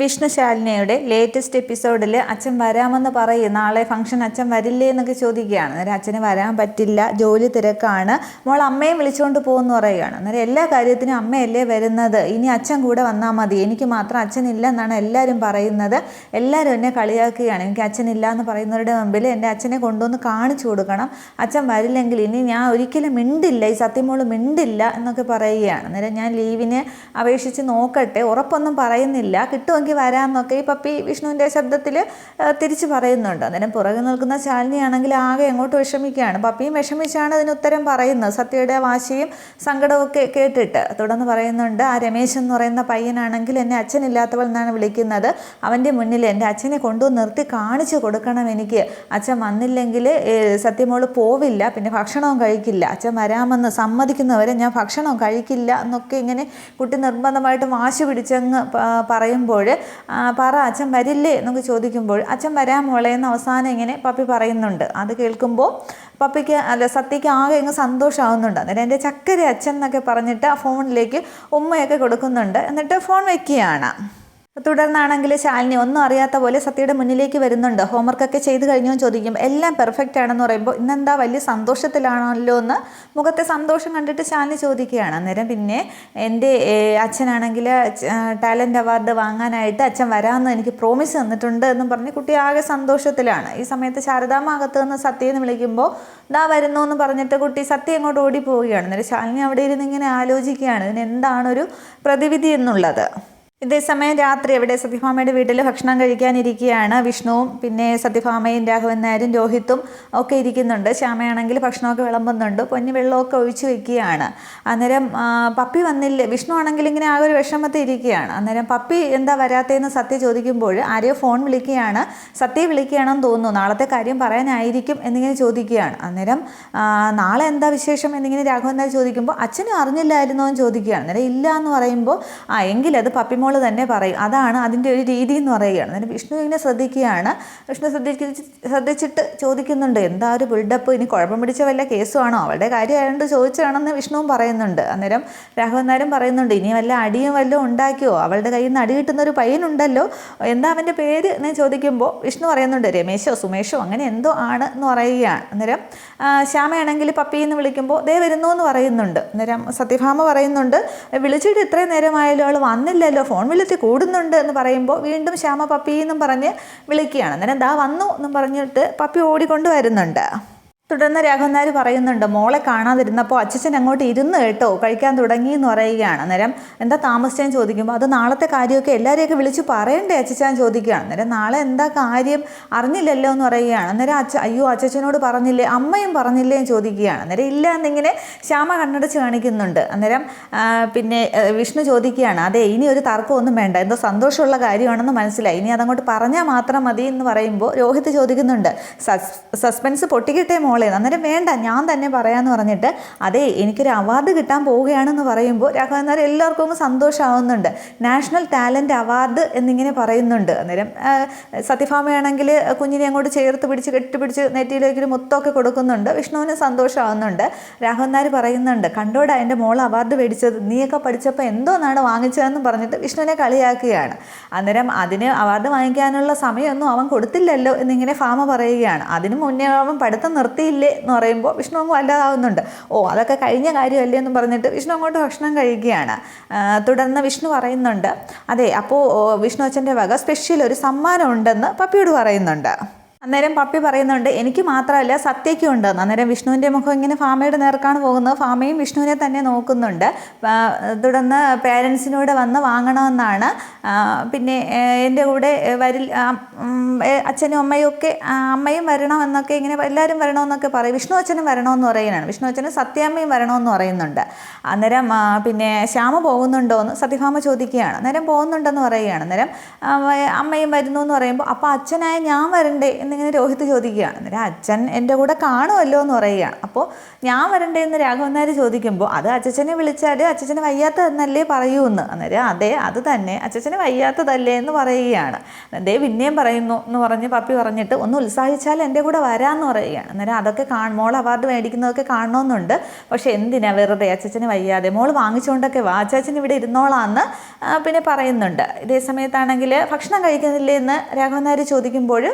വിഷ്ണുശാലിനിയുടെ latest എപ്പിസോഡിൽ അച്ഛൻ വരാമെന്ന് പറയും നാളെ ഫംഗ്ഷൻ അച്ഛൻ വരില്ലേ എന്നൊക്കെ ചോദിക്കുകയാണ്. അന്നേരം അച്ഛന് വരാൻ പറ്റില്ല ജോലി തിരക്കാണ്. മോൾ അമ്മയും വിളിച്ചുകൊണ്ട് പോകുമെന്ന് പറയുകയാണ്. അന്നേരം എല്ലാ കാര്യത്തിനും അമ്മയല്ലേ വരുന്നത്? ഇനി അച്ഛൻ കൂടെ വന്നാൽ മതി. എനിക്ക് മാത്രം അച്ഛനില്ല എന്നാണ് എല്ലാവരും പറയുന്നത്. എല്ലാവരും എന്നെ കളിയാക്കുകയാണ്. എനിക്ക് അച്ഛനില്ല എന്ന് പറയുന്നവരുടെ മുമ്പിൽ എന്റെ അച്ഛനെ കൊണ്ടുവന്ന് കാണിച്ചു കൊടുക്കണം. അച്ഛൻ വരില്ലെങ്കിൽ ഇനി ഞാൻ ഒരിക്കലും മിണ്ടില്ല. ഈ സത്യമോൾ മിണ്ടില്ല എന്നൊക്കെ പറയുകയാണ്. അന്നേരം ഞാൻ ലീവിനെ അപേക്ഷിച്ച് നോക്കട്ടെ. ഉറപ്പൊന്നും പറയുന്നില്ല. കിട്ടുമെങ്കിൽ വരാമെന്നൊക്കെ ഈ പപ്പി വിഷ്ണുവിന്റെ ശബ്ദത്തിൽ തിരിച്ചു പറയുന്നുണ്ട്. അന്നേരം പുറകെ നിൽക്കുന്ന ശാലിനിയാണെങ്കിൽ ആകെ എങ്ങോട്ട് വിഷമിക്കുകയാണ്. പപ്പിയും വിഷമിച്ചാണ് അതിന് ഉത്തരം പറയുന്നത്. സത്യയുടെ വാശിയും സങ്കടവും ഒക്കെ കേട്ടിട്ട് തുടർന്ന് പറയുന്നുണ്ട് ആ രമേശ് എന്ന് പറയുന്ന പയ്യനാണെങ്കിൽ എന്നെ അച്ഛനില്ലാത്തവൾ എന്നാണ് വിളിക്കുന്നത്. അവന്റെ മുന്നിൽ എന്റെ അച്ഛനെ കൊണ്ടുവന്ന് നിർത്തി കാണിച്ചു കൊടുക്കണം എനിക്ക്. അച്ഛൻ വന്നില്ലെങ്കിൽ സത്യമോൾ പോവില്ല പിന്നെ ഭക്ഷണവും കഴിക്കില്ല. അച്ഛൻ വരാമെന്ന് സമ്മതിക്കുന്നവരെ ഞാൻ ഭക്ഷണം കഴിക്കില്ല എന്നൊക്കെ ഇങ്ങനെ കുട്ടി നിർബന്ധമായിട്ട് വാശി പിടിച്ചങ്ങ് പറയുമ്പോൾ പറ അച്ഛൻ വരില്ലേ എന്നൊക്കെ ചോദിക്കുമ്പോൾ അച്ഛൻ വരാൻ മോളെ എന്ന് അവസാനം ഇങ്ങനെ പപ്പി പറയുന്നുണ്ട്. അത് കേൾക്കുമ്പോൾ പപ്പിക്ക് അല്ല സത്യക്ക് ആകെ ഇങ്ങ് സന്തോഷമാവുന്നുണ്ട് അന്നേരം എന്റെ ചക്കര അച്ഛൻ എന്നൊക്കെ പറഞ്ഞിട്ട് ആ ഫോണിലേക്ക് ഉമ്മയൊക്കെ കൊടുക്കുന്നുണ്ട്. എന്നിട്ട് ഫോൺ വെക്കുകയാണ്. തുടർന്നാണെങ്കിൽ ശാലിനി ഒന്നും അറിയാത്ത പോലെ സത്യയുടെ മുന്നിലേക്ക് വരുന്നുണ്ട്. ഹോംവർക്കൊക്കെ ചെയ്ത് കഴിഞ്ഞോ ചോദിക്കും. എല്ലാം പെർഫെക്റ്റ് ആണെന്ന് പറയുമ്പോൾ ഇന്നെന്താ വലിയ സന്തോഷത്തിലാണല്ലോ എന്ന് മുഖത്തെ സന്തോഷം കണ്ടിട്ട് ശാലിനി ചോദിക്കുകയാണ്. അന്നേരം പിന്നെ എന്റെ അച്ഛനാണെങ്കിൽ ടാലന്റ് അവാർഡ് വാങ്ങാനായിട്ട് അച്ഛൻ വരാമെന്ന് എനിക്ക് പ്രോമിസ് തന്നിട്ടുണ്ട് എന്നും പറഞ്ഞ് കുട്ടി ആകെ സന്തോഷത്തിലാണ്. ഈ സമയത്ത് ശാരദാമാകത്ത് നിന്ന് സത്യം എന്ന് വിളിക്കുമ്പോൾ ദാ വരുന്നു എന്ന് പറഞ്ഞിട്ട് കുട്ടി സത്യം അങ്ങോട്ട് ഓടിപ്പോവുകയാണ്. അന്നേരം ശാലിനി അവിടെ ഇരുന്ന് ഇങ്ങനെ ആലോചിക്കുകയാണ്. ഇതിന് എന്താണ് ഒരു പ്രതിവിധി എന്നുള്ളത്? ഇതേസമയം രാത്രി എവിടെ സത്യഭാമയുടെ വീട്ടിൽ ഭക്ഷണം കഴിക്കാനിരിക്കുകയാണ്. വിഷ്ണുവും പിന്നെ സത്യഭാമയും രാഘവൻ നായരും രോഹിത്തും ഒക്കെ ഇരിക്കുന്നുണ്ട്. ശ്യാമയാണെങ്കിൽ ഭക്ഷണമൊക്കെ വിളമ്പുന്നുണ്ട്. പൊന്നി വെള്ളമൊക്കെ ഒഴിച്ചു വെക്കുകയാണ്. അന്നേരം പപ്പി വന്നില്ല? വിഷ്ണു ആണെങ്കിൽ ഇങ്ങനെ ആകെ ഒരു വിഷമത്തിൽ ഇരിക്കുകയാണ്. അന്നേരം പപ്പി എന്താ വരാത്തതെന്ന് സത്യ ചോദിക്കുമ്പോൾ ആരെയോ ഫോൺ വിളിക്കുകയാണ്. സത്യ വിളിക്കുകയാണെന്ന് തോന്നുന്നു. നാളത്തെ കാര്യം പറയാനായിരിക്കും എന്നിങ്ങനെ ചോദിക്കുകയാണ്. അന്നേരം നാളെ എന്താ വിശേഷം എന്നിങ്ങനെ രാഘവൻ നായർ ചോദിക്കുമ്പോൾ അച്ഛനും അറിഞ്ഞില്ലായിരുന്നോ എന്ന് ചോദിക്കുകയാണ്. അന്നേരം ഇല്ല എന്ന് പറയുമ്പോൾ ആ എങ്കിലത് അത് പപ്പിമോൾ തന്നെ പറയും. അതാണ് അതിന്റെ ഒരു രീതി എന്ന് പറയുകയാണ്. അന്നേരം വിഷ്ണു ഇങ്ങനെ ശ്രദ്ധിക്കുകയാണ്. വിഷ്ണു ശ്രദ്ധിച്ച് ശ്രദ്ധിച്ചിട്ട് ചോദിക്കുന്നുണ്ട് എന്താ ഒരു ബിൽഡപ്പ് ഇനി കുഴപ്പം പിടിച്ച വല്ല കേസുമാണോ അവളുടെ കാര്യമായതുകൊണ്ട് ചോദിച്ചതാണെന്ന് വിഷ്ണുവും പറയുന്നുണ്ട്. അന്നേരം രാഘവൻ പറയുന്നുണ്ട് ഇനി വല്ല അടിയും വല്ലതും ഉണ്ടാക്കിയോ? അവളുടെ കയ്യിൽ നിന്ന് അടി കിട്ടുന്ന ഒരു പയ്യനുണ്ടല്ലോ. എന്താ അവന്റെ പേര്? എന്ന് ചോദിക്കുമ്പോൾ വിഷ്ണു പറയുന്നുണ്ട് രമേശോ സുമേഷോ അങ്ങനെ എന്തോ ആണ് എന്ന് പറയുകയാണ്. അന്നേരം ശ്യാമയാണെങ്കിൽ പപ്പി എന്ന് വിളിക്കുമ്പോൾ ദേ വരുന്നു എന്ന് പറയുന്നുണ്ട്. അന്നേരം സത്യഭാമ പറയുന്നുണ്ട് വിളിച്ചിട്ട് ഇത്രയും നേരമായാലും അവൾ വന്നില്ലല്ലോ ഫോൺ വിളിച്ച് കൂടുന്നുണ്ട് എന്ന് പറയുമ്പോൾ വീണ്ടും ശ്യാമ പപ്പി എന്നും പറഞ്ഞ് വിളിക്കുകയാണ്. അന്നേരം ദാ വന്നു എന്നും പറഞ്ഞിട്ട് പപ്പി ഓടിക്കൊണ്ട് വരുന്നുണ്ട്. തുടർന്ന് രാഘവൻ നായർ പറയുന്നുണ്ട് മോളെ കാണാതിരുന്നപ്പോൾ അച്ഛച്ചൻ അങ്ങോട്ട് ഇരുന്ന് കേട്ടോ കഴിക്കാൻ തുടങ്ങി എന്ന് പറയുകയാണ്. അന്നേരം എന്താ താമസിച്ചാൻ ചോദിക്കുമ്പോൾ അത് നാളത്തെ കാര്യമൊക്കെ എല്ലാവരെയൊക്കെ വിളിച്ച് പറയണ്ടേ അച്ഛച്ചാൻ ചോദിക്കുകയാണ്. അന്നേരം നാളെ എന്താ കാര്യം? അറിഞ്ഞില്ലല്ലോ? എന്ന് പറയുകയാണ്. അന്നേരം അച്ഛ അയ്യോ അച്ഛച്ചനോട് പറഞ്ഞില്ലേ? അമ്മയും പറഞ്ഞില്ലേ? എന്ന് ചോദിക്കുകയാണ്. അന്നേരം ഇല്ല എന്നിങ്ങനെ ശ്യാമ കണ്ണടച്ച് കാണിക്കുന്നുണ്ട്. അന്നേരം പിന്നെ വിഷ്ണു ചോദിക്കുകയാണ് അതെ ഇനി ഒരു തർക്കമൊന്നും വേണ്ട. എന്തോ സന്തോഷമുള്ള കാര്യമാണെന്ന് മനസ്സിലായി. ഇനി അതങ്ങോട്ട് പറഞ്ഞാൽ മാത്രം മതി എന്ന് പറയുമ്പോൾ രോഹിത് ചോദിക്കുന്നുണ്ട് സസ് സസ്പെൻസ് പൊട്ടിക്കിട്ടേ മോളെ അന്നേരം വേണ്ട ഞാൻ തന്നെ പറയാമെന്ന് പറഞ്ഞിട്ട് അതെ എനിക്കൊരു അവാർഡ് കിട്ടാൻ പോവുകയാണെന്ന് പറയുമ്പോൾ രാഘവൻ നായർ എല്ലാവർക്കും സന്തോഷമാവുന്നുണ്ട് നാഷണൽ ടാലന്റ് അവാർഡ് എന്നിങ്ങനെ പറയുന്നുണ്ട്. അന്നേരം സത്യഭാമയാണെങ്കിൽ കുഞ്ഞിനെ അങ്ങോട്ട് ചേർത്ത് പിടിച്ച് കെട്ടിപ്പിടിച്ച് നെറ്റിയിലേക്ക് മുത്തൊക്കെ കൊടുക്കുന്നുണ്ട്. വിഷ്ണുവിന് സന്തോഷമാവുന്നുണ്ട് രാഘവൻ നായർ പറയുന്നുണ്ട് കണ്ടോടാ എന്റെ മോൾ അവാർഡ് മേടിച്ചത്. നീയൊക്കെ പഠിച്ചപ്പോൾ എന്തോന്നാണ് വാങ്ങിച്ചതെന്ന് പറഞ്ഞിട്ട് വിഷ്ണുവിനെ കളിയാക്കുകയാണ്. അന്നേരം അതിന് അവാർഡ് വാങ്ങിക്കാനുള്ള സമയമൊന്നും അവൻ കൊടുത്തില്ലല്ലോ എന്നിങ്ങനെ ഫാമ പറയുകയാണ്. അതിന് മുന്നേ അവൻ പഠിത്തം നിർത്തിയില്ലേ എന്ന് പറയുമ്പോൾ വിഷ്ണു അങ്ങ് വല്ലാതാവുന്നുണ്ട് ഓ അതൊക്കെ കഴിഞ്ഞ കാര്യമല്ലേ എന്ന് പറഞ്ഞിട്ട് വിഷ്ണു അങ്ങോട്ട് ഭക്ഷണം കഴിക്കുകയാണ്. തുടർന്ന് വിഷ്ണു പറയുന്നുണ്ട് അതെ അപ്പോൾ വിഷ്ണു അച്ഛന്റെ വക സ്പെഷ്യൽ ഒരു സമ്മാനം ഉണ്ടെന്ന് പപ്പിയോട് പറയുന്നുണ്ട്. അന്നേരം പപ്പി പറയുന്നുണ്ട് എനിക്ക് മാത്രമല്ല സത്യയ്ക്കും ഉണ്ടെന്ന് അന്നേരം വിഷ്ണുവിന്റെ മുഖം ഇങ്ങനെ ഫാമയുടെ നേർക്കാണ് പോകുന്നത്. ഫാമയും വിഷ്ണുവിനെ തന്നെ നോക്കുന്നുണ്ട്. തുടർന്ന് പേരൻസിനോട് വന്ന് വാങ്ങണമെന്നാണ്. പിന്നെ എന്റെ കൂടെ വരിൽ അച്ഛനും അമ്മയും ഒക്കെ അമ്മയും വരണമെന്നൊക്കെ ഇങ്ങനെ എല്ലാവരും വരണമെന്നൊക്കെ പറയും. വിഷ്ണു അച്ഛനും വരണമെന്ന് പറയുന്നതാണ്. വിഷ്ണു അച്ഛനും സത്യാമ്മയും വരണമെന്ന് പറയുന്നുണ്ട്. അന്നേരം പിന്നെ ശ്യാമ പോകുന്നുണ്ടോ എന്ന് സത്യഭാമ ചോദിക്കുകയാണ്. അന്നേരം പോകുന്നുണ്ടെന്ന് പറയുകയാണ്. അന്നേരം അമ്മയും വരുന്നു എന്ന് പറയുമ്പോൾ അപ്പോൾ അച്ഛനായ ഞാൻ വരണ്ടേ? എന്നിങ്ങനെ എന്നിങ്ങനെ രോഹിത് ചോദിക്കുകയാണ് അന്നേരം അച്ഛൻ എന്റെ കൂടെ കാണുമല്ലോ എന്ന് പറയുകയാണ് അപ്പോൾ ഞാൻ വരണ്ടേ എന്ന് രാഘവൻ നായർ ചോദിക്കുമ്പോൾ അത് അച്ഛനെ വിളിച്ചാൽ അച്ഛന് വയ്യാത്തതെന്നല്ലേ പറയൂ എന്ന് അന്നേരം അതെ അത് തന്നെ അച്ഛന് വയ്യാത്തതല്ലേ എന്ന് പറയുകയാണ്. അതേ പിന്നെയും പറയുന്നു എന്ന് പറഞ്ഞ് പപ്പി പറഞ്ഞിട്ട് ഒന്ന് ഉത്സാഹിച്ചാൽ എന്റെ കൂടെ വരാമെന്ന് പറയുകയാണ്. അന്നേരം അതൊക്കെ കാ മോൾ അവാർഡ് മേടിക്കുന്നതൊക്കെ കാണണമെന്നുണ്ട് പക്ഷേ എന്തിനാ വെറുതെ അച്ഛന് വയ്യാതെ? മോൾ വാങ്ങിച്ചുകൊണ്ടൊക്കെ വാ അച്ചാച്ചൻ ഇവിടെ ഇരുന്നോളാന്ന് പിന്നെ പറയുന്നുണ്ട്. ഇതേ സമയത്താണെങ്കിൽ ഭക്ഷണം കഴിക്കുന്നില്ലേ എന്ന് രാഘവൻ നായർ ചോദിക്കുമ്പോൾ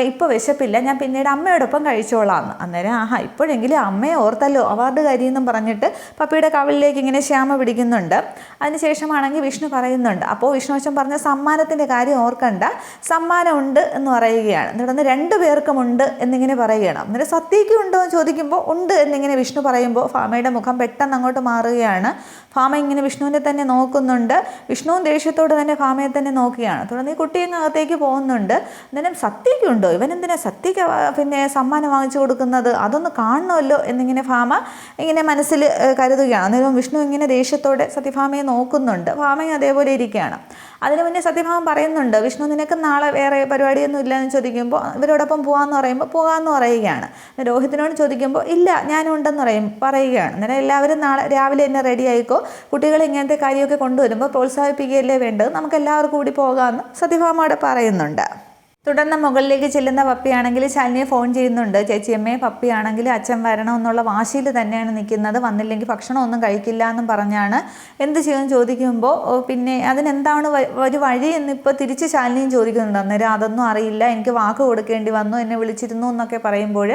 ഇപ്പോൾ വിശപ്പില്ല. ഞാൻ പിന്നീട് അമ്മയോടൊപ്പം കഴിച്ചോളാം അന്നേരം ആഹാ ഇപ്പോഴെങ്കിലും അമ്മയെ ഓർത്തല്ലോ അവാർഡ് കാര്യമെന്നും പറഞ്ഞിട്ട് പപ്പിയുടെ കവിളിലേക്ക് ഇങ്ങനെ ശ്യാമ പിടിക്കുന്നുണ്ട്. അതിനുശേഷമാണെങ്കിൽ വിഷ്ണു പറയുന്നുണ്ട്. അപ്പോൾ വിഷ്ണു അച്ഛൻ പറഞ്ഞ സമ്മാനത്തിന്റെ കാര്യം ഓർക്കണ്ട. സമ്മാനം ഉണ്ട് എന്ന് പറയുകയാണ്. എന്നിട്ട് രണ്ടു പേർക്കുമുണ്ട് എന്നിങ്ങനെ പറയുകയാണ്. അന്നേരം സത്യയ്ക്കും ഉണ്ടോ? എന്ന് ചോദിക്കുമ്പോൾ ഉണ്ട് എന്നിങ്ങനെ വിഷ്ണു പറയുമ്പോൾ ഫാമയുടെ മുഖം പെട്ടെന്ന് അങ്ങോട്ട് മാറുകയാണ്. ഫാമ ഇങ്ങനെ വിഷ്ണുവിനെ തന്നെ നോക്കുന്നുണ്ട്. വിഷ്ണുവും ദേഷ്യത്തോട് തന്നെ ഫാമയെ തന്നെ നോക്കുകയാണ്. തുടർന്ന് ഈ കുട്ടി അകത്തേക്ക് പോകുന്നുണ്ട്. അന്നേരം സത്യയ്ക്കുണ്ടോ ഇവൻ എന്തിനാ സത്യക്ക് പിന്നെ സമ്മാനം വാങ്ങിച്ചു കൊടുക്കുന്നത്? അതൊന്ന് കാണണമല്ലോ എന്നിങ്ങനെ ഫാമ ഇങ്ങനെ മനസ്സിൽ കരുതുകയാണ്. അന്നേരം വിഷ്ണു ഇങ്ങനെ ദേഷ്യത്തോടെ സത്യഭാമയെ നോക്കുന്നുണ്ട്. ഭാമയും അതേപോലെ ഇരിക്കുകയാണ്. അതിന് മുന്നേ സത്യഭാമ പറയുന്നുണ്ട് വിഷ്ണു നിനക്ക് നാളെ വേറെ പരിപാടിയൊന്നും ഇല്ല എന്ന് ചോദിക്കുമ്പോൾ ഇവരോടൊപ്പം പോകാമെന്ന് പറയുമ്പോൾ പോകാമെന്ന് പറയുകയാണ്. രോഹിത്തിനോട് ചോദിക്കുമ്പോൾ ഇല്ല ഞാനുണ്ടെന്ന് പറയും പറയുകയാണ്. അന്നേരം എല്ലാവരും നാളെ രാവിലെ തന്നെ റെഡി ആയിക്കോ. കുട്ടികൾ ഇങ്ങനത്തെ കാര്യമൊക്കെ കൊണ്ടുവരുമ്പോൾ പ്രോത്സാഹിപ്പിക്കുകയല്ലേ വേണ്ടത്? നമുക്ക് എല്ലാവർക്കും കൂടി പോകാമെന്ന് സത്യഭാമയോട് പറയുന്നുണ്ട്. തുടർന്ന് മുകളിലേക്ക് ചെല്ലുന്ന പപ്പിയാണെങ്കിൽ ശാലിനിയെ ഫോൺ ചെയ്യുന്നുണ്ട്. ചേച്ചിയമ്മയെ പപ്പിയാണെങ്കിൽ അച്ഛൻ വരണം എന്നുള്ള വാശിയിൽ തന്നെയാണ് നിൽക്കുന്നത്. വന്നില്ലെങ്കിൽ ഭക്ഷണം ഒന്നും കഴിക്കില്ല എന്നും പറഞ്ഞാണ്. എന്ത് ചെയ്യുമെന്ന് ചോദിക്കുമ്പോൾ പിന്നെ അതിനെന്താണ് ഒരു വഴി? എന്നിപ്പോൾ തിരിച്ച് ശാലിനിയും ചോദിക്കുന്നുണ്ട്. അന്നേരം അതൊന്നും അറിയില്ല. എനിക്ക് വാക്ക് കൊടുക്കേണ്ടി വന്നു. എന്നെ വിളിച്ചിരുന്നു എന്നൊക്കെ പറയുമ്പോൾ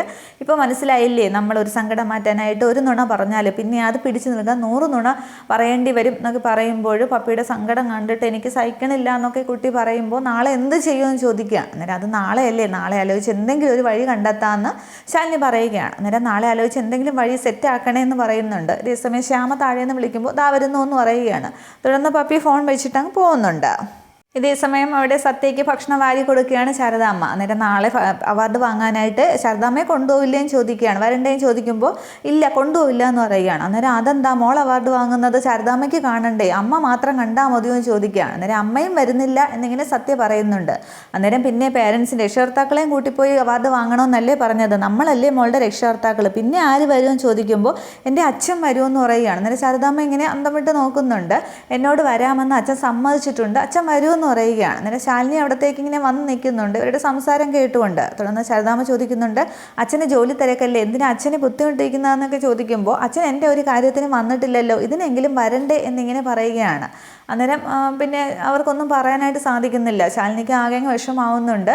ഇപ്പോൾ മനസ്സിലായില്ലേ? നമ്മൾ ഒരു സങ്കടം മാറ്റാനായിട്ട് ഒരു നുണ പറഞ്ഞാൽ പിന്നെ അത് പിടിച്ചു നിൽക്കാൻ നൂറ് നുണ പറയേണ്ടി വരും എന്നൊക്കെ പറയുമ്പോൾ പപ്പിയുടെ സങ്കടം കണ്ടിട്ട് എനിക്ക് സഹിക്കണില്ല എന്നൊക്കെ കുട്ടി പറയുമ്പോൾ നാളെ എന്ത് ചെയ്യുമെന്ന് ചോദിക്കുക. അന്നേരം അത് നാളെയല്ലേ? നാളെ ആലോചിച്ച് എന്തെങ്കിലും ഒരു വഴി കണ്ടെത്താമെന്ന് ശാലിനി പറയുകയാണ്. അന്നേരം നാളെ ആലോചിച്ച് എന്തെങ്കിലും വഴി സെറ്റ് ആക്കണേ എന്ന് പറയുന്നുണ്ട്. അതേസമയം ശ്യാമ താഴെ നിന്ന് വിളിക്കുമ്പോൾ ദാ വരുന്നു എന്ന് പറയുകയാണ്. തുടർന്ന് പപ്പി ഫോൺ വെച്ചിട്ട് അങ്ങ് പോകുന്നുണ്ട്. ഇതേ സമയം അവിടെ സത്യയ്ക്ക് ഭക്ഷണം വാരി കൊടുക്കുകയാണ് ശാരദാമ്മ അന്നേരം നാളെ അവാർഡ് വാങ്ങാനായിട്ട് ശാരദാമ്മയെ കൊണ്ടുപോവില്ലേന്ന് ചോദിക്കുകയാണ്. വരണ്ടേന്ന് ചോദിക്കുമ്പോൾ ഇല്ല കൊണ്ടുപോവില്ല എന്ന് പറയുകയാണ്. അന്നേരം അതെന്താ? മോൾ അവാർഡ് വാങ്ങുന്നത് ശാരദാമ്മയ്ക്ക് കാണണ്ടേ? അമ്മ മാത്രം കണ്ടാൽ മതിയോ എന്ന് ചോദിക്കുകയാണ്. അന്നേരം അമ്മയും വരുന്നില്ല എന്നിങ്ങനെ സത്യ പറയുന്നുണ്ട്. അന്നേരം പിന്നെ പേരൻസിന്റെ രക്ഷകർത്താക്കളെയും കൂട്ടിപ്പോയി അവാർഡ് വാങ്ങണമെന്നല്ലേ പറഞ്ഞത്? നമ്മളല്ലേ മോളുടെ രക്ഷകർത്താക്കൾ പിന്നെ ആര് വരുമെന്ന് ചോദിക്കുമ്പോൾ എന്റെ അച്ഛൻ വരുമെന്ന് പറയുകയാണ്. അന്നേരം ശാരദാമ്മ ഇങ്ങനെ അന്തം വിട്ട് നോക്കുന്നുണ്ട്. എന്നോട് വരാമെന്ന് അച്ഛൻ സമ്മതിച്ചിട്ടുണ്ട്. അച്ഛൻ വരുമെന്ന് പറയുകയാണ്. അന്നേരം ശാലിനി അവിടത്തേക്ക് ഇങ്ങനെ വന്ന് നിൽക്കുന്നുണ്ട്. ഇവരുടെ സംസാരം കേട്ടുകൊണ്ട് തുടർന്ന് ശരദാമ ചോദിക്കുന്നുണ്ട് അച്ഛനെ ജോലി തിരക്കല്ലേ? എന്തിനാ അച്ഛനെ ബുദ്ധിമുട്ടിക്കുന്നതെന്നൊക്കെ ചോദിക്കുമ്പോൾ അച്ഛൻ എന്റെ ഒരു കാര്യത്തിന് വന്നിട്ടില്ലല്ലോ. ഇതിനെങ്കിലും വരണ്ടേ എന്നിങ്ങനെ പറയുകയാണ്. അന്നേരം പിന്നെ അവർക്കൊന്നും പറയാനായിട്ട് സാധിക്കുന്നില്ല. ശാലിനിക്ക് ആകെ വിഷമാവുന്നുണ്ട്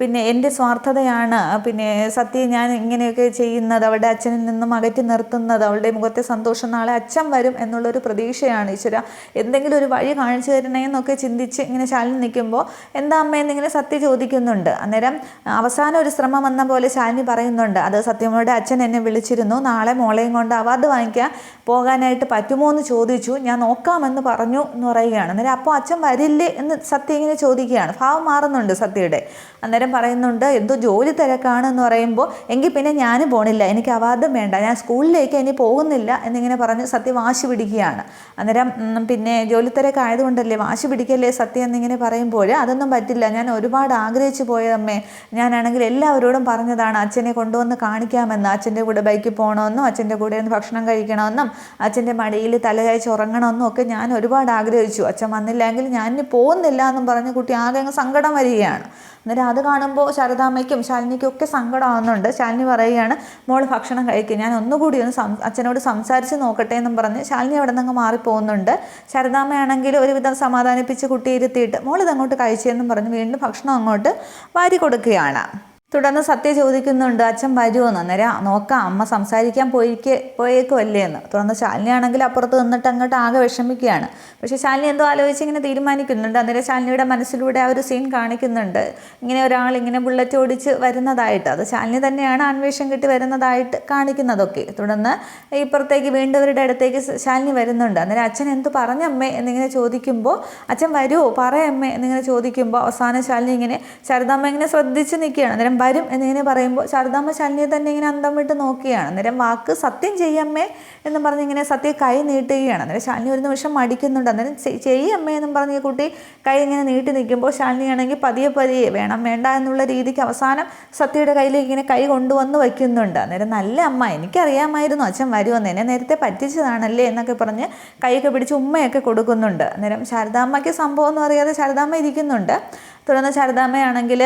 പിന്നെ എന്റെ സ്വാർത്ഥതയാണ്. പിന്നെ സത്യം ഞാൻ ഇങ്ങനെയൊക്കെ ചെയ്യുന്നത് അവളുടെ അച്ഛനിൽ നിന്നും അകറ്റി നിർത്തുന്നത് അവളുടെ മുഖത്തെ സന്തോഷം നാളെ അച്ഛൻ വരും എന്നുള്ളൊരു പ്രതീക്ഷയാണ് ഈശ്വര. എന്തെങ്കിലും ഒരു വഴി കാണിച്ചു തരണേ എന്നൊക്കെ ചിന്തിച്ച് ഇങ്ങനെ ശാലിനി നിൽക്കുമ്പോൾ എന്താ അമ്മ എന്നിങ്ങനെ സത്യ ചോദിക്കുന്നുണ്ട്. അന്നേരം അവസാനം ഒരു ശ്രമം വന്ന പോലെ ശാലിനി പറയുന്നുണ്ട്. അത് സത്യമ്മയുടെ അച്ഛൻ എന്നെ വിളിച്ചിരുന്നു. നാളെ മോളെയും കൊണ്ട് അവാർഡ് വാങ്ങിക്കാൻ പോകാനായിട്ട് പറ്റുമോ എന്ന് ചോദിച്ചു. ഞാൻ നോക്കാമെന്ന് പറഞ്ഞു എന്ന് പറയുകയാണ്. അന്നേരം അപ്പോൾ അച്ഛൻ വരില്ലേ? എന്ന് സത്യ ഇങ്ങനെ ചോദിക്കുകയാണ്. ഭാവം മാറുന്നുണ്ട് സത്യയുടെ. അന്നേരം പറയുന്നുണ്ട് എന്തോ ജോലി തിരക്കാണ് എന്ന് പറയുമ്പോൾ എങ്കിൽ പിന്നെ ഞാൻ പോണില്ല. എനിക്ക് അവാർഡും വേണ്ട. ഞാൻ സ്കൂളിലേക്ക് ഇനി പോകുന്നില്ല എന്നിങ്ങനെ പറഞ്ഞ് സത്യ വാശി പിടിക്കുകയാണ്. അന്നേരം പിന്നെ ജോലി തിരക്കായതുകൊണ്ടല്ലേ വാശി പിടിക്കല്ലേ സത്യം എന്നിങ്ങനെ പറയുമ്പോൾ അതൊന്നും പറ്റില്ല. ഞാൻ ഒരുപാട് ആഗ്രഹിച്ചു പോയതമ്മേ. ഞാനാണെങ്കിൽ എല്ലാവരോടും പറഞ്ഞതാണ് അച്ഛനെ കൊണ്ടുവന്ന് കാണിക്കാമെന്ന്. അച്ഛന്റെ കൂടെ ബൈക്കിൽ പോകണമെന്നും അച്ഛന്റെ കൂടെ ഒന്ന് ഭക്ഷണം കഴിക്കണമെന്നും അച്ഛന്റെ മടിയിൽ തലചായ്ച്ച് ഉറങ്ങണമെന്നും ഒക്കെ ഞാൻ ഒരുപാട് ആഗ്രഹിച്ചു. അച്ഛൻ വന്നില്ലെങ്കിൽ ഞാൻ പോകുന്നില്ല എന്നും പറഞ്ഞ് കുട്ടി ആകെ അങ്ങ് സങ്കടം വരികയാണ്. അന്നേരം അത് കാണുമ്പോൾ ശാരദാമ്മയ്ക്കും ശാലിനിക്കും ഒക്കെ സങ്കടമാകുന്നുണ്ട് ശാലിനി പറയുകയാണ് മോൾ ഭക്ഷണം കഴിക്കുക ഞാൻ ഒന്നുകൂടി ഒന്ന് സം അച്ഛനോട് സംസാരിച്ച് നോക്കട്ടെ എന്നും പറഞ്ഞ് ശാലിനി അവിടെ നിന്ന് മാറിപ്പോകുന്നുണ്ട്. ശാരദാമ്മയാണെങ്കിൽ ഒരുവിധം സമാധാനിപ്പിച്ച് കുട്ടിയിരുത്തിയിട്ട് മോൾ ഇതങ്ങോട്ട് കഴിച്ചെന്നും പറഞ്ഞ് വീണ്ടും ഭക്ഷണം അങ്ങോട്ട് വാരി കൊടുക്കുകയാണ്. തുടർന്ന് സത്യ ചോദിക്കുന്നുണ്ട് അച്ഛൻ വരുമെന്ന് അന്നേരം നോക്കാം. അമ്മ സംസാരിക്കാൻ പോയിരിക്കെ പോയേക്കുമല്ലേ എന്ന്. തുടർന്ന് ശാലിനി ആണെങ്കിൽ അപ്പുറത്ത് നിന്നിട്ട് അങ്ങോട്ട് ആകെ വിഷമിക്കുകയാണ്. പക്ഷേ ശാലിനി എന്തോ ആലോചിച്ച് ഇങ്ങനെ തീരുമാനിക്കുന്നുണ്ട്. അന്നേരം ശാലിനിയുടെ മനസ്സിലൂടെ ആ ഒരു സീൻ കാണിക്കുന്നുണ്ട്. ഇങ്ങനെ ഒരാൾ ഇങ്ങനെ ബുള്ളറ്റ് ഓടിച്ച് വരുന്നതായിട്ട്. അത് ശാലിനി തന്നെയാണ് അന്വേഷണം കിട്ടി വരുന്നതായിട്ട് കാണിക്കുന്നതൊക്കെ. തുടർന്ന് ഇപ്പുറത്തേക്ക് വീണ്ടും അടുത്തേക്ക് ശാലിനി വരുന്നുണ്ട്. അന്നേരം അച്ഛൻ എന്ത് പറഞ്ഞമ്മേ എന്നിങ്ങനെ ചോദിക്കുമ്പോൾ അച്ഛൻ വരുമോ പറയമ്മേ എന്നിങ്ങനെ ചോദിക്കുമ്പോൾ അവസാനം ശാലിനി ഇങ്ങനെ ശാരദാമ്മ ഇങ്ങനെ ശ്രദ്ധിച്ച് നിൽക്കുകയാണ്. അന്നേരം വരും എന്നിങ്ങനെ പറയുമ്പോൾ ശാരദാമ്മ ശാലിനിയെ തന്നെ ഇങ്ങനെ അന്തം വിട്ട് നോക്കുകയാണ്. അന്നേരം വാക്ക് സത്യം ചെയ്യമ്മേ എന്ന് പറഞ്ഞ് ഇങ്ങനെ സത്യം കൈ നീട്ടുകയാണ്. അന്നേരം ശാലിനി ഒരു നിമിഷം മടിക്കുന്നുണ്ട്. അന്നേരം "ചെയ്- ചെയ്യമ്മേ എന്നും പറഞ്ഞ് കുട്ടി കൈ ഇങ്ങനെ നീട്ടി നിൽക്കുമ്പോൾ ശാലിനിയാണെങ്കിൽ പതിയെ പതിയെ വേണം വേണ്ട എന്നുള്ള രീതിക്ക് അവസാനം സത്യയുടെ കയ്യിലേക്ക് ഇങ്ങനെ കൈ കൊണ്ടുവന്ന് വയ്ക്കുന്നുണ്ട്. അന്നേരം നല്ല അമ്മ എനിക്കറിയാമായിരുന്നു അച്ഛൻ വരുമെന്ന്. എന്നെ നേരത്തെ പറ്റിച്ചതാണല്ലേ എന്നൊക്കെ പറഞ്ഞ് കൈയൊക്കെ പിടിച്ച് ഉമ്മയൊക്കെ കൊടുക്കുന്നുണ്ട്. അന്നേരം ശാരദാമ്മയ്ക്ക് സംഭവം എന്ന് അറിയാതെ ശാരദാമ്മ ഇരിക്കുന്നുണ്ട്. തുടർന്ന് ശാരദാമ്മയാണെങ്കിൽ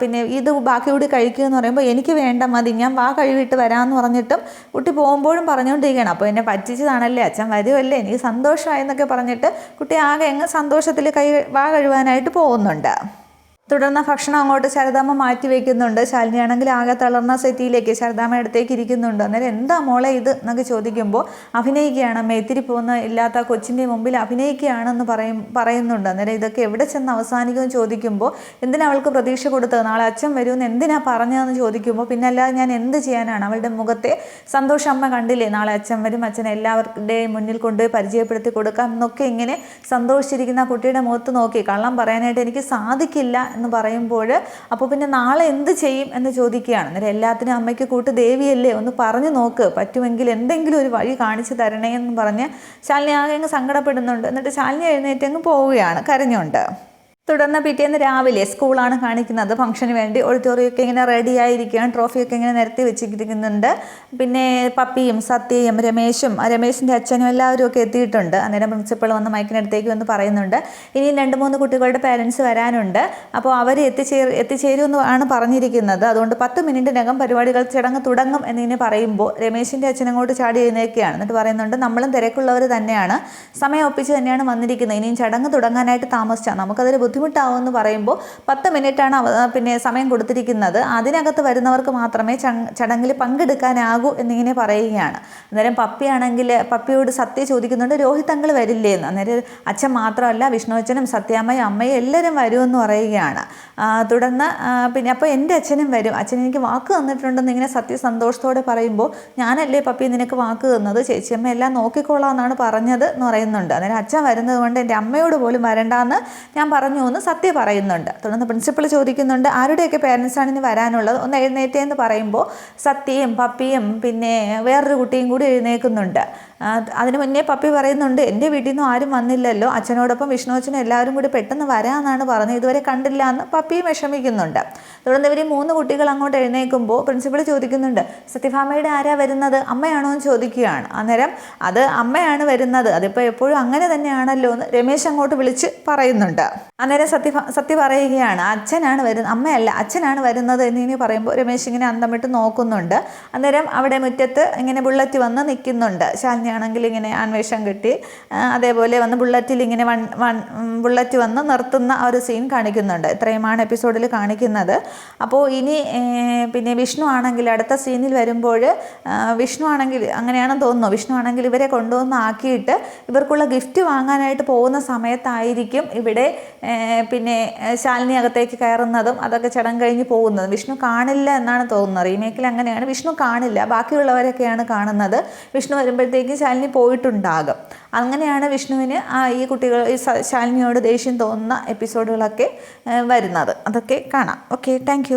പിന്നെ ഇത് ബാക്കി കൂടി കഴിക്കുക എന്ന് പറയുമ്പോൾ എനിക്ക് വേണ്ട മതി ഞാൻ വാ കഴിവിട്ട് വരാമെന്ന് പറഞ്ഞിട്ടും കുട്ടി പോകുമ്പോഴും പറഞ്ഞുകൊണ്ടിരിക്കുകയാണ്. അപ്പോൾ എന്നെ പറ്റിച്ചതാണല്ലേ അച്ഛൻ വരുമല്ലേ എനിക്ക് സന്തോഷമായി എന്നൊക്കെ പറഞ്ഞിട്ട് കുട്ടി ആകെ എങ്ങ് സന്തോഷത്തിൽ കൈ വാ കഴുവാനായിട്ട് പോകുന്നുണ്ട്. തുടർന്ന് ഭക്ഷണം അങ്ങോട്ട് ശാരദാമ്മ മാറ്റി വെക്കുന്നുണ്ട്. ശാലിനിയാണെങ്കിൽ ആകെ തളർന്ന സെറ്റിയിലേക്ക് ശാരദാമ്മ അടുത്തേക്ക് ഇരിക്കുന്നുണ്ട്. അന്നേരം എന്താ മോളെ ഇത് എന്നൊക്കെ ചോദിക്കുമ്പോൾ അഭിനയിക്കുകയാണ്. മേത്തിരി പോകുന്ന ഇല്ലാത്ത കൊച്ചിന്റെ മുമ്പിൽ അഭിനയിക്കുകയാണെന്ന് പറയും പറയുന്നുണ്ട്. അന്നേരം ഇതൊക്കെ എവിടെ ചെന്ന് അവസാനിക്കുമെന്ന് ചോദിക്കുമ്പോൾ എന്തിനാ അവൾക്ക് പ്രതീക്ഷ കൊടുത്തത്? നാളെ അച്ഛൻ വരുമെന്ന് എന്തിനാ പറഞ്ഞതെന്ന് ചോദിക്കുമ്പോൾ പിന്നെ അല്ലാതെ ഞാൻ എന്ത് ചെയ്യാനാണ്? അവളുടെ മുഖത്തെ സന്തോഷം അമ്മ കണ്ടില്ലേ? നാളെ അച്ഛൻ വരും അച്ഛൻ എല്ലാവരുടെയും മുന്നിൽ കൊണ്ടുപോയി പരിചയപ്പെടുത്തി കൊടുക്കാം എന്നൊക്കെ ഇങ്ങനെ സന്തോഷിച്ചിരിക്കുന്ന കുട്ടിയുടെ മുഖത്ത് നോക്കി. കള്ളം പറയാനായിട്ട് എനിക്ക് സാധിക്കില്ല എന്ന് പറയുമ്പോൾ അപ്പോൾ പിന്നെ നാളെ എന്ത് ചെയ്യും എന്ന് ചോദിക്കുകയാണ്. അന്നേരം എല്ലാത്തിനും അമ്മയ്ക്ക് കൂട്ട് ദേവിയല്ലേ ഒന്ന് പറഞ്ഞു നോക്ക്. പറ്റുമെങ്കിൽ എന്തെങ്കിലും ഒരു വഴി കാണിച്ചു തരണേ എന്ന് പറഞ്ഞ് ശാലിനി ആകെ അങ്ങ് സങ്കടപ്പെടുന്നുണ്ട്. എന്നിട്ട് ശാലിനി എഴുന്നേറ്റ് അങ്ങ് പോവുകയാണ് കരഞ്ഞുകൊണ്ട്. തുടർന്ന് പിറ്റേന്ന് രാവിലെ സ്കൂളാണ് കാണിക്കുന്നത്. ഫംഗ്ഷന് വേണ്ടി ഓഡിറ്റോറിയമൊക്കെ ഇങ്ങനെ റെഡി ആയിരിക്കുകയാണ്. ട്രോഫിയൊക്കെ ഇങ്ങനെ നിരത്തി വെച്ചിരിക്കുന്നുണ്ട്. പിന്നെ പപ്പിയും സത്യയും രമേശും രമേശിന്റെ അച്ഛനും എല്ലാവരും ഒക്കെ എത്തിയിട്ടുണ്ട്. അന്നേരം പ്രിൻസിപ്പൾ വന്ന് മൈക്കിനടുത്തേക്ക് വന്ന് പറയുന്നുണ്ട്. ഇനി രണ്ട് മൂന്ന് കുട്ടികളുടെ പേരൻസ് വരാനുണ്ട്. അപ്പോൾ അവർ എത്തിച്ചേർ എത്തിച്ചേരുമെന്ന് ആണ് പറഞ്ഞിരിക്കുന്നത്. അതുകൊണ്ട് പത്ത് മിനിറ്റിനകം പരിപാടികൾ ചടങ്ങ് തുടങ്ങും എന്നിങ്ങനെ പറയുമ്പോൾ രമേശിന്റെ അച്ഛനങ്ങോട്ട് ചാടി എഴുന്നേക്കുകയാണ് എന്നിട്ട് പറയുന്നുണ്ട് നമ്മളും തിരക്കുള്ളവർ തന്നെയാണ്. സമയം ഒപ്പിച്ച് തന്നെയാണ് വന്നിരിക്കുന്നത്. ഇനിയും ചടങ്ങ് തുടങ്ങാനായിട്ട് താമസിച്ചാൽ നമുക്കതൊരു ബുദ്ധിമുട്ടാവുമെന്ന് പറയുമ്പോൾ പത്ത് മിനിറ്റാണ് പിന്നെ സമയം കൊടുത്തിരിക്കുന്നത്. അതിനകത്ത് വരുന്നവർക്ക് മാത്രമേ ചടങ്ങിൽ പങ്കെടുക്കാനാകൂ എന്നിങ്ങനെ പറയുകയാണ്. അന്നേരം പപ്പിയാണെങ്കിൽ പപ്പിയോട് സത്യ ചോദിക്കുന്നുണ്ട് രോഹിത് അങ്കിൾ വരില്ലേ എന്ന് അന്നേരം അച്ഛൻ മാത്രമല്ല വിഷ്ണുവച്ചനും സത്യാമ്മയും അമ്മയും എല്ലാവരും വരുമെന്ന് പറയുകയാണ്. തുടർന്ന് പിന്നെ അപ്പോൾ എന്റെ അച്ഛനും വരും. അച്ഛൻ എനിക്ക് വാക്ക് തന്നിട്ടുണ്ടെന്ന് ഇങ്ങനെ സത്യസന്തോഷത്തോടെ പറയുമ്പോൾ ഞാനല്ലേ പപ്പി നിനക്ക് വാക്ക് തന്നത്? ചേച്ചിയമ്മ എല്ലാം നോക്കിക്കോളാം എന്നാണ് പറഞ്ഞത് എന്ന് പറയുന്നുണ്ട്. അന്നേരം അച്ഛൻ വരുന്നത് കൊണ്ട് എന്റെ അമ്മയോട് പോലും വരണ്ടാന്ന് ഞാൻ പറഞ്ഞു എന്ന് സത്യ പറയുന്നുണ്ട്. തുടർന്ന് പ്രിൻസിപ്പൾ ചോദിക്കുന്നുണ്ട് ആരുടെയൊക്കെ പേരൻസാണ് ഇനി വരാനുള്ളത്? ഒന്ന് എഴുന്നേറ്റേ എന്ന് പറയുമ്പോൾ സത്യയും പപ്പിയും പിന്നെ വേറൊരു കുട്ടിയും കൂടി എഴുന്നേൽക്കുന്നുണ്ട്. അതിന് മുന്നേ പപ്പി പറയുന്നുണ്ട് എന്റെ വീട്ടിൽ നിന്നും ആരും വന്നില്ലല്ലോ. അച്ഛനോടൊപ്പം വിഷ്ണു അച്ഛനും എല്ലാവരും കൂടി പെട്ടെന്ന് വരാമെന്നാണ് പറഞ്ഞത്. ഇതുവരെ കണ്ടില്ല എന്ന് പപ്പിയും വിഷമിക്കുന്നുണ്ട്. തുടർന്ന് ഇവർ മൂന്ന് കുട്ടികൾ അങ്ങോട്ട് എഴുന്നേൽക്കുമ്പോൾ പ്രിൻസിപ്പൾ ചോദിക്കുന്നുണ്ട് സത്യഭാമയുടെ ആരാ വരുന്നത്? അമ്മയാണോ എന്ന് ചോദിക്കുകയാണ്. അന്നേരം അത് അമ്മയാണ് വരുന്നത്. അതിപ്പോൾ എപ്പോഴും അങ്ങനെ തന്നെയാണല്ലോ എന്ന് രമേശ് അങ്ങോട്ട് വിളിച്ച് പറയുന്നുണ്ട്. അന്നേരം സത്യ സത്യ പറയുകയാണ് അച്ഛനാണ് വരുന്നത് അമ്മയല്ല അച്ഛനാണ് വരുന്നത് എന്നിങ്ങനെ പറയുമ്പോൾ രമേശ് ഇങ്ങനെ അന്തമിട്ട് നോക്കുന്നുണ്ട്. അന്നേരം അവിടെ മുറ്റത്ത് ഇങ്ങനെ ബുള്ളറ്റ് വന്ന് നിൽക്കുന്നുണ്ട്. ശാലിനിയാണെങ്കിൽ ഇങ്ങനെ അന്വേഷണം കിട്ടി. അതേപോലെ വന്ന് ബുള്ളറ്റിൽ ഇങ്ങനെ വൺ വൺ ബുള്ളറ്റ് വന്ന് നിർത്തുന്ന ഒരു സീൻ കാണിക്കുന്നുണ്ട്. ഇത്രയുമാണ് എപ്പിസോഡിൽ കാണിക്കുന്നത്. അപ്പോൾ ഇനി പിന്നെ വിഷ്ണു ആണെങ്കിൽ അടുത്ത സീനിൽ വരുമ്പോൾ വിഷ്ണു ആണെങ്കിൽ അങ്ങനെയാണെന്ന് തോന്നുന്നു. വിഷ്ണു ആണെങ്കിൽ ഇവരെ കൊണ്ടുവന്ന് ആക്കിയിട്ട് ഇവർക്കുള്ള ഗിഫ്റ്റ് വാങ്ങാനായിട്ട് പോകുന്ന സമയത്തായിരിക്കും ഇവിടെ പിന്നെ ശാലിനി അകത്തേക്ക് കയറുന്നതും അതൊക്കെ ചടങ്ങ് കഴിഞ്ഞ് പോകുന്നതും. വിഷ്ണു കാണില്ല എന്നാണ് തോന്നുന്നത്. റീമേക്കിൽ അങ്ങനെയാണ്. വിഷ്ണു കാണില്ല. ബാക്കിയുള്ളവരൊക്കെയാണ് കാണുന്നത്. വിഷ്ണു വരുമ്പോഴത്തേക്ക് ശാലിനി പോയിട്ടുണ്ടാകും. അങ്ങനെയാണ് വിഷ്ണുവിന് ആ ഈ കുട്ടികൾ ഈ ശാലിനിയോട് ദേഷ്യം തോന്നുന്ന എപ്പിസോഡുകളൊക്കെ വരുന്നത്. അതൊക്കെ കാണാം. Okay thank